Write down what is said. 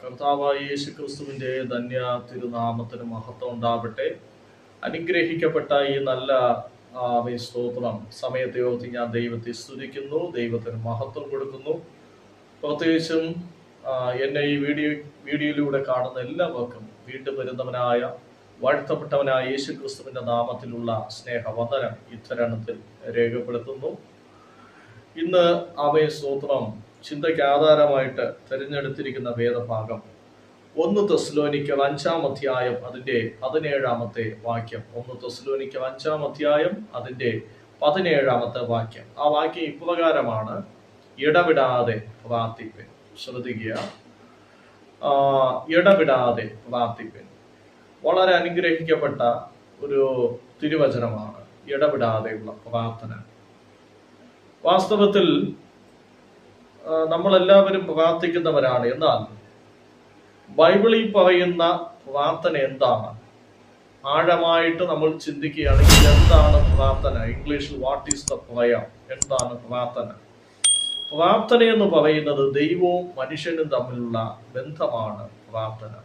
കർത്താവായ യേശു ക്രിസ്തുവിന്റെ ധന്യ തിരുനാമത്തിന് മഹത്വം ഉണ്ടാവട്ടെ. അനുഗ്രഹിക്കപ്പെട്ട ഈ നല്ല സ്തോത്രം സമയത്തെ ഓർത്തി ഞാൻ ദൈവത്തെ സ്തുതിക്കുന്നു ദൈവത്തിന് മഹത്വം കൊടുക്കുന്നു. പ്രത്യേകിച്ചും എന്നെ ഈ വീഡിയോ വീഡിയോയിലൂടെ കാണുന്ന എല്ലാവർക്കും വീണ്ടും വരുന്നവനായ വാഴ്ത്തപ്പെട്ടവനായ യേശു ക്രിസ്തുവിന്റെ നാമത്തിലുള്ള സ്നേഹവന്ദനം ഇത്തരണത്തിൽ രേഖപ്പെടുത്തുന്നു. ഇന്ന് അവയ സ്തോത്രം ചിന്തയ്ക്ക് ആധാരമായിട്ട് തിരഞ്ഞെടുത്തിരിക്കുന്ന വേദഭാഗം. ഒന്ന് തെസ്ലോനിക്കൽ അഞ്ചാം അധ്യായം അതിന്റെ പതിനേഴാമത്തെ വാക്യം. ഒന്ന് തെസ്ലോനിക്കൽ അഞ്ചാം അധ്യായം അതിന്റെ പതിനേഴാമത്തെ വാക്യം. ആ വാക്യം ഇപ്രകാരമാണ്. ഇടവിടാതെ പ്രാർത്ഥിപ്പൻ. ശ്രദ്ധിക്കുക. ഇടവിടാതെ പ്രാർത്ഥിപ്പൻ. വളരെ അനുഗ്രഹിക്കപ്പെട്ട ഒരു തിരുവചനമാണ്. ഇടപെടാതെയുള്ള പ്രാർത്ഥന. വാസ്തവത്തിൽ നമ്മളെല്ലാവരും പ്രാർത്ഥിക്കുന്നവരാണ്. എന്നാൽ ബൈബിളിൽ പറയുന്ന പ്രാർത്ഥന എന്താണ്? ആഴമായിട്ട് നമ്മൾ ചിന്തിക്കുകയാണെങ്കിൽ എന്താണ് പ്രാർത്ഥന? ഇംഗ്ലീഷിൽ വാട്ട് ഈസ് ദ പ്രയർ എന്താണ് പ്രാർത്ഥന? പ്രാർത്ഥന എന്ന് പറയുന്നത് ദൈവവും മനുഷ്യനും തമ്മിലുള്ള ബന്ധമാണ് പ്രാർത്ഥന.